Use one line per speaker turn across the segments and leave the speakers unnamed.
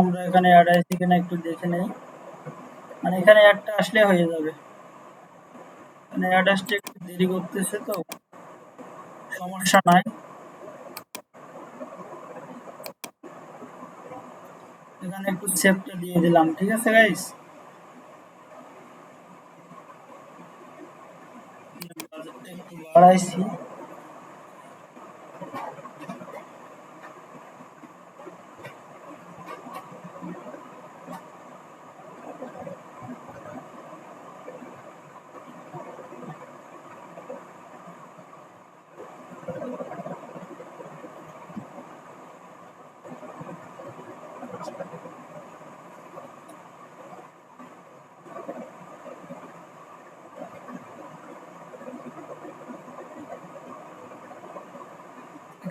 আমরা এখানে অ্যাড আছে কিনা একটু দেখে নেই। মানে এখানে অ্যাডটা আসলে হয়ে যাবে। মানে অ্যাড আসতে একটু দেরি করতেছে তো, সমস্যা নাই। এখানে একটু সেভটা দিয়ে দিলাম, ঠিক আছে গাইস বাড়াইছি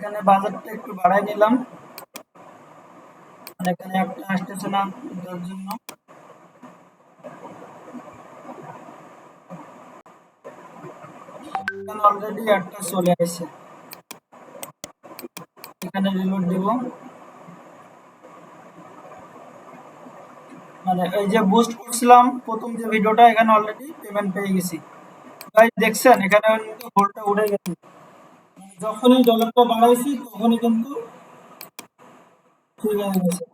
এখানে বাজারটা একটু বাড়াই নিলাম। এখানে একটা আসতেছে না তার জন্য। অলরেডি একটা চলে এখানে রিলোড দিব। মানে এই যে বুস্ট করছিলাম, প্রথম যে ভিডিওটা এখানে অলরেডি পেমেন্ট পেয়ে গেছি। দেখছেন? এখানে কিন্তু ভোল্টটা উঠে গেছে। যখনই ডলারটা বাড়াইছি, তখনই কিন্তু ঠিক হয়ে গেছে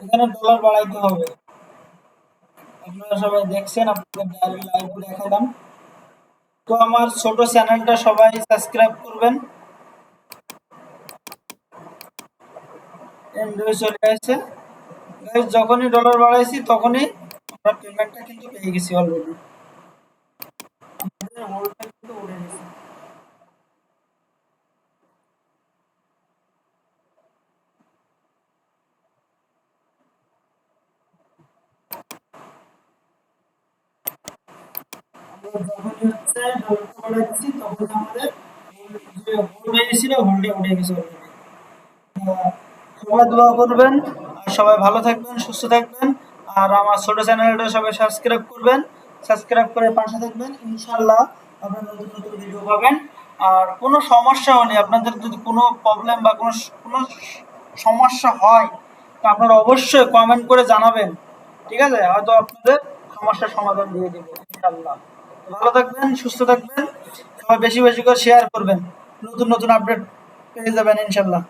এখানে ডলার বাড়াইতে হবে। আপনারা সবাই দেখছেন, আপনাদের ডায়াল লাইভ দেখালাম। তো আমার ছোট চ্যানেলটা সবাই সাবস্ক্রাইব করবেন। হয়ে চলে আসছে গাইস যখনই ডলার বাড়াইছি, তখনই আমরা পেমেন্টটা কিন্তু পেয়ে গেছি অলরেডি যখনই হচ্ছে ডলারটা বাড়াইছি তখন আমাদের যে হোল্ড হয়ে গেছিল হোল্ডে উঠে গেছে অলরেডি সবাই দোয়া করবেন, আর সবাই ভালো থাকবেন, সুস্থ থাকবেন, আর আমার ছোট চ্যানেলটা সবাই সাবস্ক্রাইব করবেন সাবস্ক্রাইব করে পাশে থাকবেন ইনশাল্লাহ আপনারা নতুন নতুন ভিডিও পাবেন। আর কোনো সমস্যা হলে আপনাদের যদি কোনো প্রবলেম বা কোনো কোনো সমস্যা হয়, তো আপনারা অবশ্যই কমেন্ট করে জানাবেন, ঠিক আছে? হয়তো আপনাদের সমস্যার সমাধান দিয়ে দেবো ইনশাল্লাহ ভালো থাকবেন, সুস্থ থাকবেন, সবাই বেশি বেশি করে শেয়ার করবেন, নতুন নতুন আপডেট পেয়ে যাবেন ইনশাল্লাহ